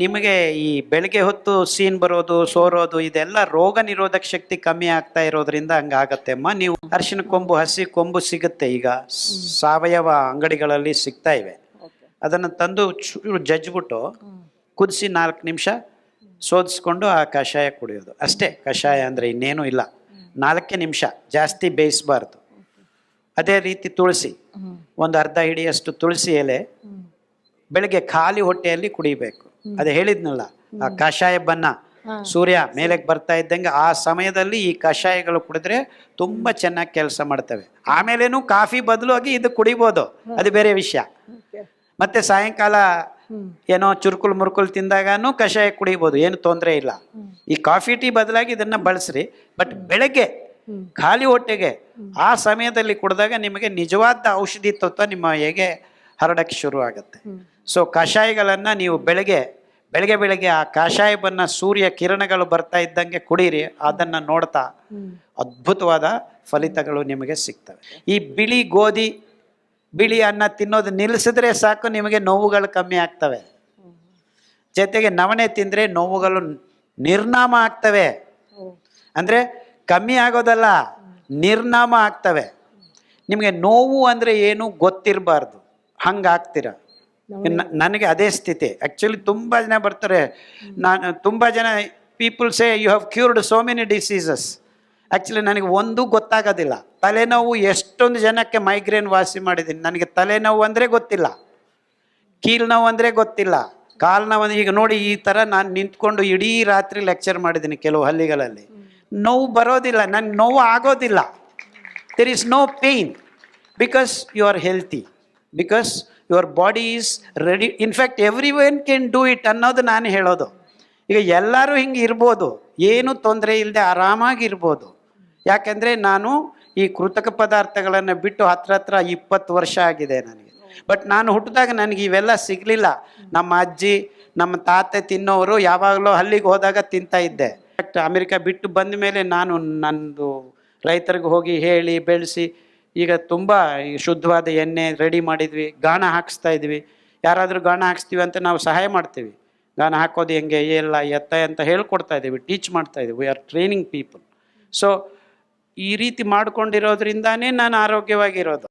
ನಿಮಗೆ ಈ ಬೆಳಗ್ಗೆ ಹೊತ್ತು ಸೀನ್ ಬರೋದು ಸೋರೋದು ಇದೆಲ್ಲ ರೋಗ ನಿರೋಧಕ ಶಕ್ತಿ ಕಮ್ಮಿ ಆಗ್ತಾ ಇರೋದ್ರಿಂದ ಹಂಗಾಗತ್ತೆ ಅಮ್ಮ ನೀವು ಅರಿಶಿನ ಕೊಂಬು ಹಸಿ ಕೊಂಬು ಸಿಗುತ್ತೆ ಈಗ. ಸಾವಯವ ಅಂಗಡಿಗಳಲ್ಲಿ ಸಿಗ್ತಾ ಇವೆ. ಅದನ್ನು ತಂದು ಚೂರು ಜಜ್ಬಿಟ್ಟು ಕುದಿಸಿ ನಾಲ್ಕು ನಿಮಿಷ ಸೋದಿಸ್ಕೊಂಡು ಆ ಕಷಾಯ ಕುಡಿಯೋದು. ಅಷ್ಟೇ ಕಷಾಯ ಅಂದರೆ ಇನ್ನೇನು ಇಲ್ಲ. ನಾಲ್ಕೇ ನಿಮಿಷ ಜಾಸ್ತಿ ಬೇಯಿಸಬಾರ್ದು. ಅದೇ ರೀತಿ ತುಳಸಿ. ಒಂದು ಅರ್ಧ ಹಿಡಿಯಷ್ಟು ತುಳಸಿ ಎಲೆ ಬೆಳಗ್ಗೆ ಖಾಲಿ ಹೊಟ್ಟೆಯಲ್ಲಿ ಕುಡಿಬೇಕು. ಅದೇ ಹೇಳಿದ್ನಲ್ಲ ಆ ಕಷಾಯ ಬನ್ನ ಸೂರ್ಯ ಮೇಲಕ್ಕೆ ಬರ್ತಾ ಇದ್ದಂಗೆ ಆ ಸಮಯದಲ್ಲಿ ಈ ಕಷಾಯಗಳು ಕುಡಿದ್ರೆ ತುಂಬಾ ಚೆನ್ನಾಗಿ ಕೆಲಸ ಮಾಡ್ತವೆ. ಆಮೇಲೇನು ಕಾಫಿ ಬದಲಾಗಿ ಇದು ಕುಡಿಬೋದು. ಅದು ಬೇರೆ ವಿಷಯ. ಮತ್ತೆ ಸಾಯಂಕಾಲ ಏನೋ ಚುರುಕುಲ್ ಮುರುಕುಲ್ ತಿಂದಾಗನು ಕಷಾಯ ಕುಡಿಬೋದು ಏನು ತೊಂದರೆ ಇಲ್ಲ. ಈ ಕಾಫಿ ಟೀ ಬದಲಾಗಿ ಇದನ್ನ ಬಳಸ್ರಿ ಬಟ್ ಬೆಳಗ್ಗೆ ಖಾಲಿ ಹೊಟ್ಟೆಗೆ ಆ ಸಮಯದಲ್ಲಿ ಕುಡಿದಾಗ ನಿಮಗೆ ನಿಜವಾದ ಔಷಧಿ ತತ್ವ ನಿಮ್ಮ ಹೇಗೆ ಹರಡಕ್ಕೆ ಶುರು ಆಗುತ್ತೆ ಸೊ ಕಷಾಯಗಳನ್ನು ನೀವು ಬೆಳಗ್ಗೆ ಬೆಳಗ್ಗೆ ಬೆಳಗ್ಗೆ ಆ ಕಷಾಯವನ್ನು ಸೂರ್ಯ ಕಿರಣಗಳು ಬರ್ತಾ ಇದ್ದಂಗೆ ಕುಡೀರಿ ಅದನ್ನ ನೋಡ್ತಾ ಅದ್ಭುತವಾದ ಫಲಿತಗಳು ನಿಮಗೆ ಸಿಗ್ತವೆ. ಈ ಬಿಳಿ ಗೋಧಿ ಬಿಳಿ ಅನ್ನ ತಿನ್ನೋದು ನಿಲ್ಲಿಸಿದ್ರೆ ಸಾಕು ನಿಮಗೆ ನೋವುಗಳು ಕಮ್ಮಿ ಆಗ್ತವೆ. ಜೊತೆಗೆ ನವಣೆ ತಿಂದರೆ ನೋವುಗಳು ನಿರ್ನಾಮ ಆಗ್ತವೆ. ಅಂದರೆ ಕಮ್ಮಿ ಆಗೋದಲ್ಲ ನಿರ್ನಾಮ ಆಗ್ತವೆ. ನಿಮಗೆ ನೋವು ಅಂದರೆ ಏನು ಗೊತ್ತಿರಬಾರ್ದು. ಹಂಗೆ ಆಗ್ತೀರ ನನಗೆ ಅದೇ ಸ್ಥಿತಿ. ಆ್ಯಕ್ಚುಲಿ ತುಂಬ ಜನ ಬರ್ತಾರೆ. ನಾನು ತುಂಬ ಜನ people say you have cured so many diseases actually ನನಗೆ ಒಂದೂ ಗೊತ್ತಾಗೋದಿಲ್ಲ. ತಲೆನೋವು ಎಷ್ಟೊಂದು ಜನಕ್ಕೆ ಮೈಗ್ರೇನ್ ವಾಸಿ ಮಾಡಿದ್ದೀನಿ. ನನಗೆ ತಲೆನೋವು ಅಂದರೆ ಗೊತ್ತಿಲ್ಲ. ಕೀಲ್ ನೋವು ಅಂದರೆ ಗೊತ್ತಿಲ್ಲ. ಕಾಲು ನೋವು ಅಂದ್ರೆ ಈಗ ನೋಡಿ ಈ ಥರ ನಾನು ನಿಂತ್ಕೊಂಡು ಇಡೀ ರಾತ್ರಿ ಲೆಕ್ಚರ್ ಮಾಡಿದ್ದೀನಿ ಕೆಲವು ಹಳ್ಳಿಗಳಲ್ಲಿ. ನೋವು ಬರೋದಿಲ್ಲ. ನನಗೆ ನೋವು ಆಗೋದಿಲ್ಲ. There is no pain because you are healthy because your body is ready in fact everyone can do it ಅನ್ನೋದು ನಾನು ಹೇಳೋದು. ಈಗ ಎಲ್ಲರೂ ಹಿಂಗೆ ಇರ್ಬೋದು. ಏನು ತೊಂದರೆ ಇಲ್ಲದೆ ಆರಾಮಾಗಿ ಇರ್ಬೋದು. ಯಾಕೆಂದರೆ ನಾನು ಈ ಕೃತಕ ಪದಾರ್ಥಗಳನ್ನು ಬಿಟ್ಟು ಹತ್ರ ಹತ್ರ ಇಪ್ಪತ್ತು ವರ್ಷ ಆಗಿದೆ ನನಗೆ. ಬಟ್ ನಾನು ಹುಟ್ಟಿದಾಗ ನನಗೆ ಇವೆಲ್ಲ ಸಿಗಲಿಲ್ಲ. ನಮ್ಮ ಅಜ್ಜಿ, ನಮ್ಮ ತಾತೆ ತಿನ್ನೋರು ಯಾವಾಗಲೂ ಹಲ್ಲಿಗೆ ಹೋದಾಗ ತಿಂತಾ ಇದ್ದೆ. ಬಟ್ ಅಮೆರಿಕ ಬಿಟ್ಟು ಬಂದ ಮೇಲೆ ನಾನು ನಂದು ರೈತರಿಗೆ ಹೋಗಿ ಹೇಳಿ ಬೆಳೆಸಿ ಈಗ ತುಂಬ ಈ ಶುದ್ಧವಾದ ಎಣ್ಣೆ ರೆಡಿ ಮಾಡಿದ್ವಿ ಗಾಣ ಹಾಕಿಸ್ತಾ ಇದ್ವಿ. ಯಾರಾದರೂ ಗಾಣ ಹಾಕ್ಸ್ತೀವಿ ಅಂತ ನಾವು ಸಹಾಯ ಮಾಡ್ತೀವಿ. ಗಾಣ ಹಾಕೋದು ಹೆಂಗೆ ಎಲ್ಲ ಎತ್ತ ಅಂತ ಹೇಳ್ಕೊಡ್ತಾ ಇದ್ದೀವಿ ಟೀಚ್ ಮಾಡ್ತಾ ಇದ್ದೀವಿ. We are training people so ಈ ರೀತಿ ಮಾಡ್ಕೊಂಡಿರೋದ್ರಿಂದಾನೇ ನಾನು ಆರೋಗ್ಯವಾಗಿರೋದು.